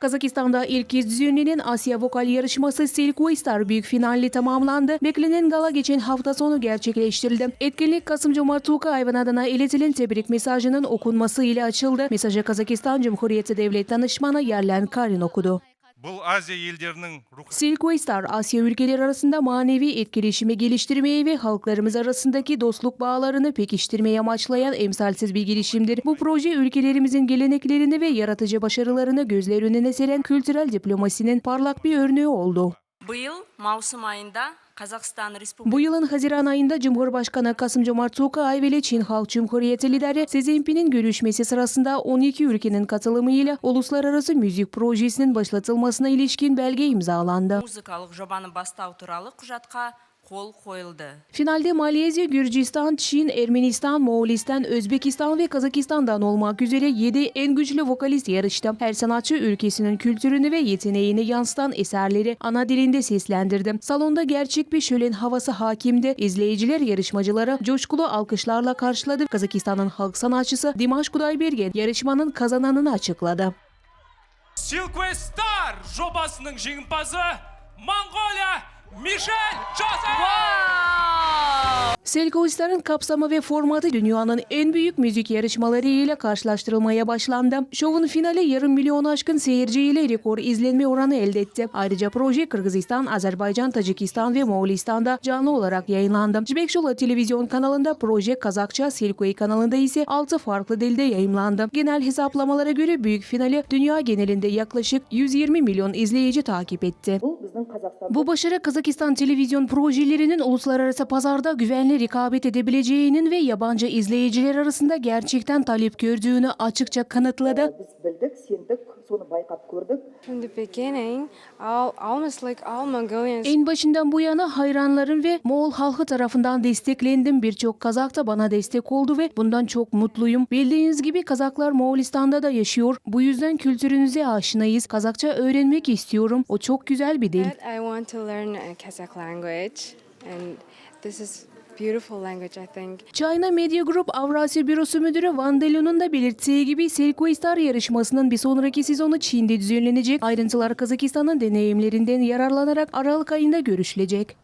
Kazakistan'da ilk kez düzenlenen Asya Vokal Yarışması Silkwoy Star büyük finalle tamamlandı. Beklenen gala geçen hafta sonu gerçekleştirildi. Etkinlik Kasım Cumhur Tukayev'in adına iletilen tebrik mesajının okunması ile açıldı. Mesajı Kazakistan Cumhuriyeti Devlet Danışmanı Yerlen Karin okudu. Silkwestar Asya ülkeleri arasında manevi etkileşimi geliştirmeyi ve halklarımız arasındaki dostluk bağlarını pekiştirmeyi amaçlayan emsalsiz bir girişimdir. Bu proje ülkelerimizin geleneklerini ve yaratıcı başarılarını gözler önüne seren kültürel diplomasinin parlak bir örneği oldu. Bu yıl Mavsum ayında Қазақстан Республика... Бұл елін Хазиран айында жұмғыр башқаны Касым Жомар Цука айвелі Чин Халк жұмғыр етелідәрі Сезенпінің көрішмесі сырасында 12 өлкенің қатылымы елі ұлыслар арасы мүзик прожесінің басталмасына ілешкен бәлге имзаланды. Музыкалық жобаны бастау туралы құжатқа қол қойылды Finalde Malezya, Gürcistan, Çin, Ermenistan, Moğolistan, Özbekistan ve Kazakistan'dan olmak üzere 7 en güçlü vokalist yarıştı. Her sanatçı ülkesinin kültürünü ve yeteneğini yansıtan eserleri ana dilinde seslendirdi. Salonda gerçek bir şölen havası hakimdi. İzleyiciler yarışmacıları coşkulu alkışlarla karşıladı. Kazakistan'ın halk sanatçısı Dimash Kudaybergen yarışmanın kazananını açıkladı. Silkwood Star жобасының жеңімпазы Michel Joseph! Wow! Selkoistler'in kapsamı ve formatı dünyanın en büyük müzik yarışmaları ile karşılaştırılmaya başlandı. Şovun finali yarım milyon aşkın seyirci ile rekor izlenme oranı elde etti. Ayrıca proje Kırgızistan, Azerbaycan, Tacikistan ve Moğolistan'da canlı olarak yayınlandı. Cibekşola televizyon kanalında proje Kazakça, Selkoy kanalında ise 6 farklı dilde yayınlandı. Genel hesaplamalara göre büyük finali dünya genelinde yaklaşık 120 milyon izleyici takip etti. Bu bu başarı Kazakistan televizyon projelerinin uluslararası pazarda güvenli rekabet edebileceğinin ve yabancı izleyiciler arasında gerçekten talep gördüğünü açıkça kanıtladı. En başından bu yana hayranlarım ve Moğol halkı tarafından desteklendim. Birçok Kazak da bana destek oldu ve bundan çok mutluyum. Bildiğiniz gibi Kazaklar Moğolistan'da da yaşıyor. Bu yüzden kültürünüze aşinayız. Kazakça öğrenmek istiyorum. O çok güzel bir dil want to learn Kazakh language, and this is beautiful language, I think. China Media Group Avrasya Bürosu Müdürü Van Delun'un da belirttiği gibi Selko Star yarışmasının bir sonraki sezonu Çin'de düzenlenecek. Ayrıntılar Kazakistan'ın deneyimlerinden yararlanarak Aralık ayında görüşülecek.